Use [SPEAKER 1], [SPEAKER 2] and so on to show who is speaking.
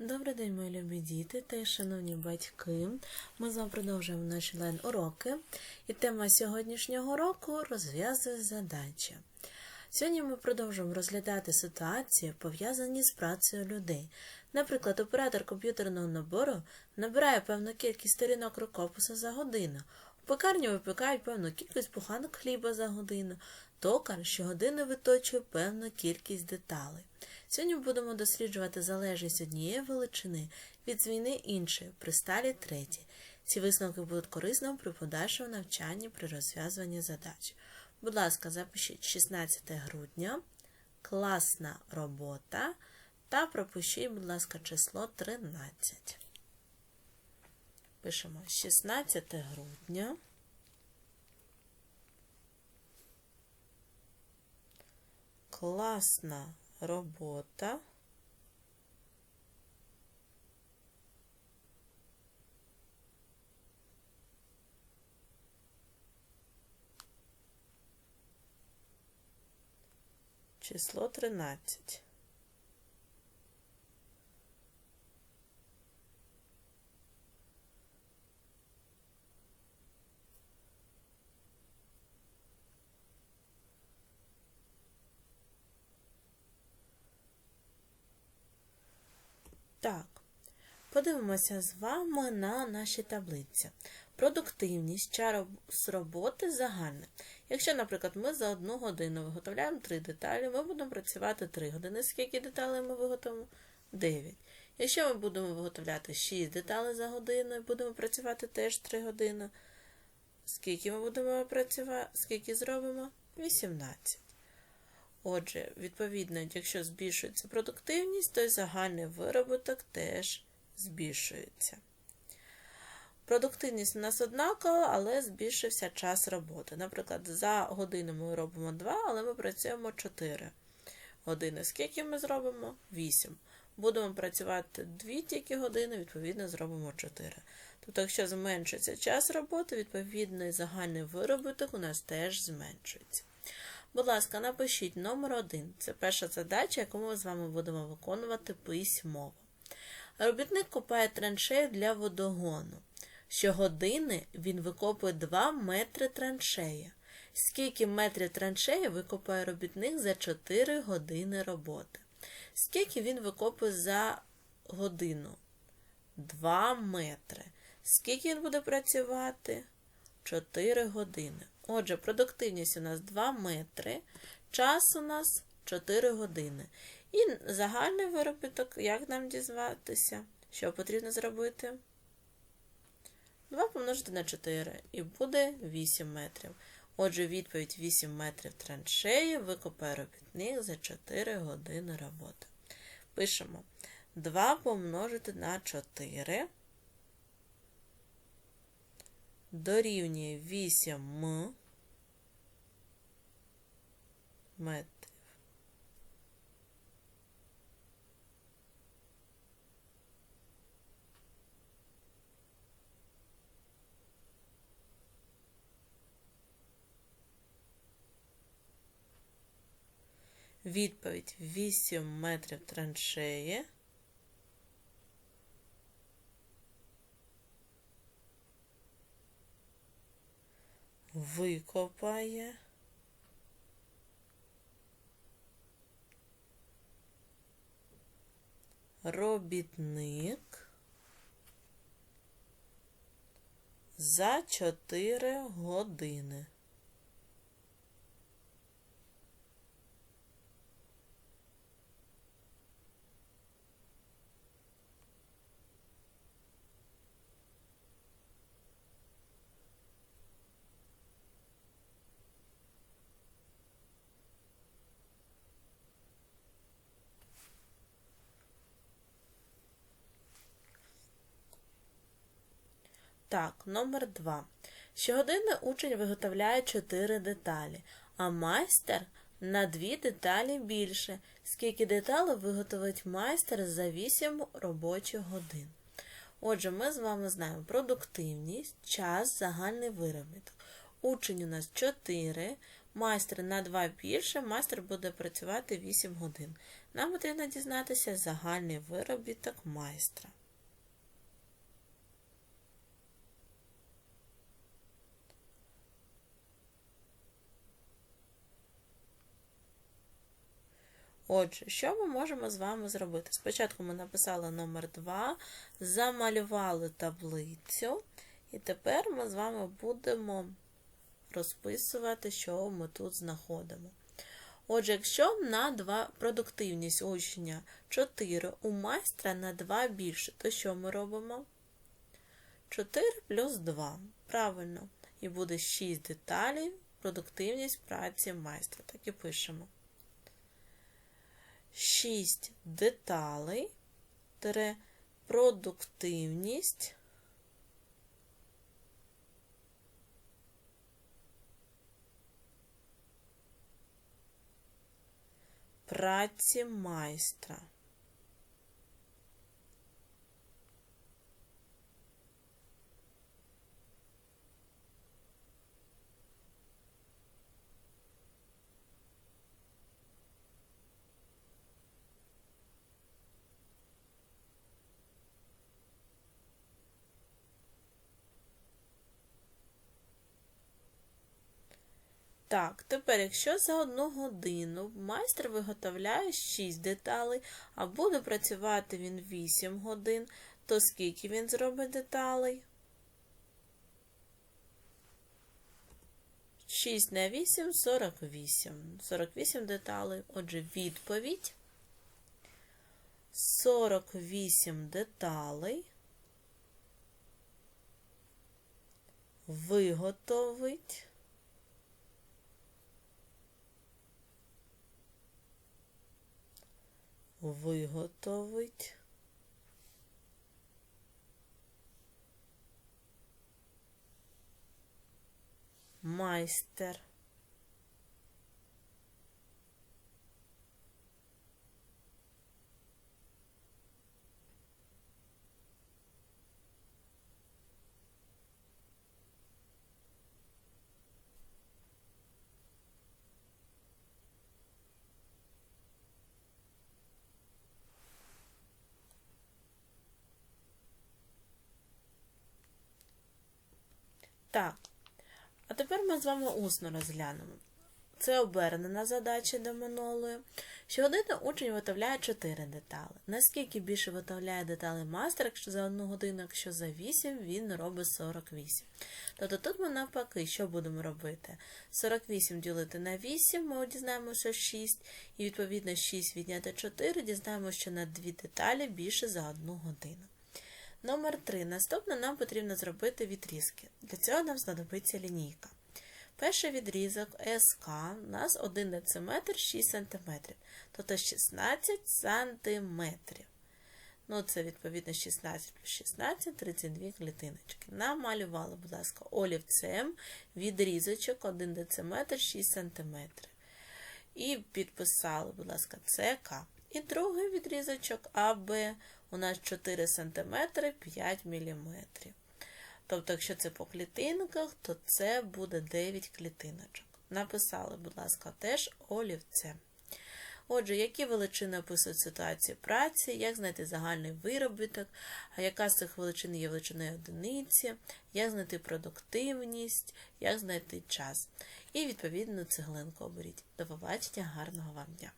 [SPEAKER 1] Добрий день, мої любі діти та шановні батьки. Ми з вами продовжуємо наші лайн-уроки. І тема сьогоднішнього року розв'язує задачі. Сьогодні ми продовжуємо розглядати ситуації, пов'язані з працею людей. Наприклад, оператор комп'ютерного набору набирає певну кількість сторінок рукопису за годину. У пекарні випікають певну кількість буханок хліба за годину. Токар щогодини виточує певну кількість деталей. Сьогодні будемо досліджувати залежність однієї величини від зміни іншої при сталі третій. Ці висновки будуть корисними при подальшому навчанні при розв'язуванні задач. Будь ласка, запишіть 16 грудня, класна робота та пропишіть, будь ласка, число 13. Пишемо 16 грудня. Класна робота. Число 13. Так, подивимося з вами на наші таблиці. Продуктивність час роботи загальне. Якщо, наприклад, ми за одну годину виготовляємо 3 деталі, ми будемо працювати 3 години. Скільки деталей ми виготовимо? 9. Якщо ми будемо виготовляти 6 деталей за годину і будемо працювати теж 3 години, скільки ми будемо працювати, скільки зробимо? 18. Отже, відповідно, якщо збільшується продуктивність, то й загальний вироботок теж збільшується. Продуктивність у нас однакова, але збільшився час роботи. Наприклад, за годину ми робимо 2, але ми працюємо 4 години. Скільки ми зробимо? 8. Будемо працювати 2 тільки години, відповідно, зробимо 4. Тобто, якщо зменшується час роботи, відповідно, і загальний виробіток у нас теж зменшується. Будь ласка, напишіть номер 1. Це перша задача, яку ми з вами будемо виконувати письмово. Робітник копає траншею для водогону. Щогодини він викопує 2 метри траншеї. Скільки метрів траншеї викопає робітник за 4 години роботи? Скільки він викопує за годину? 2 метри. Скільки він буде працювати? 4 години. Отже, продуктивність у нас 2 метри, час у нас 4 години. І загальний виробіток, як нам дізнатися? Що потрібно зробити? 2 помножити на 4 і буде 8 метрів. Отже, відповідь 8 метрів траншеї викопає робітник за 4 години роботи. Пишемо 2 помножити на 4 дорівнює 8 метрів. Відповідь 8 метрів траншеї. Викопає. Робітник за 4 години. Так, номер 2. Щогодини учень виготовляє 4 деталі, а майстер на 2 деталі більше. Скільки деталей виготовить майстер за 8 робочих годин. Отже, ми з вами знаємо продуктивність, час, загальний виробіток. Учень у нас 4, майстер на 2 більше, майстер буде працювати 8 годин. Нам потрібно дізнатися загальний виробіток майстра. Отже, що ми можемо з вами зробити? Спочатку ми написали номер 2, замалювали таблицю, і тепер ми з вами будемо розписувати, що ми тут знаходимо. Отже, якщо на 2 продуктивність учня 4, у майстра на 2 більше, то що ми робимо? 4 плюс 2. Правильно. І буде 6 деталей, продуктивність праці майстра. Так і пишемо. 6 деталей, тире продуктивність праці майстра. Так, тепер, якщо за одну годину майстер виготовляє 6 деталей, а буде працювати він 8 годин, то скільки він зробить деталей? 6 на 8 48. 48 деталей. Отже, відповідь 48 деталей виготовить виготовить майстер. Так. А тепер ми з вами усно розглянемо. Це обернена задача до минулої. Щогодини учень виготовляє 4 деталі. Наскільки більше виготовляє деталей майстер, якщо за 1 годину, якщо за 8, він робить 48. Тобто тут ми навпаки, що будемо робити? 48 ділити на 8, ми дізнаємося, що 6, і відповідно 6 відняти 4, дізнаємося, що на 2 деталі більше за 1 годину. Номер 3. Наступне нам потрібно зробити відрізки. Для цього нам знадобиться лінійка. Перший відрізок СК у нас 1 дециметр 6 см, тобто 16 см. Ну, це, відповідно, 16 плюс 16, 32 клітиночки. Намалювали, будь ласка, олівцем відрізочок 1 дециметр 6 см. І підписали, будь ласка, ЦК. І другий відрізочок АБ у нас 4 см 5 мм. Тобто, якщо це по клітинках, то це буде 9 клітиночок. Написали, будь ласка, теж олівцем. Отже, які величини описують ситуацію праці, як знайти загальний виробіток, яка з цих величин є величиною одиниці, як знайти продуктивність, як знайти час. І, відповідно, цеглинку оберіть. До побачення, гарного вам дня!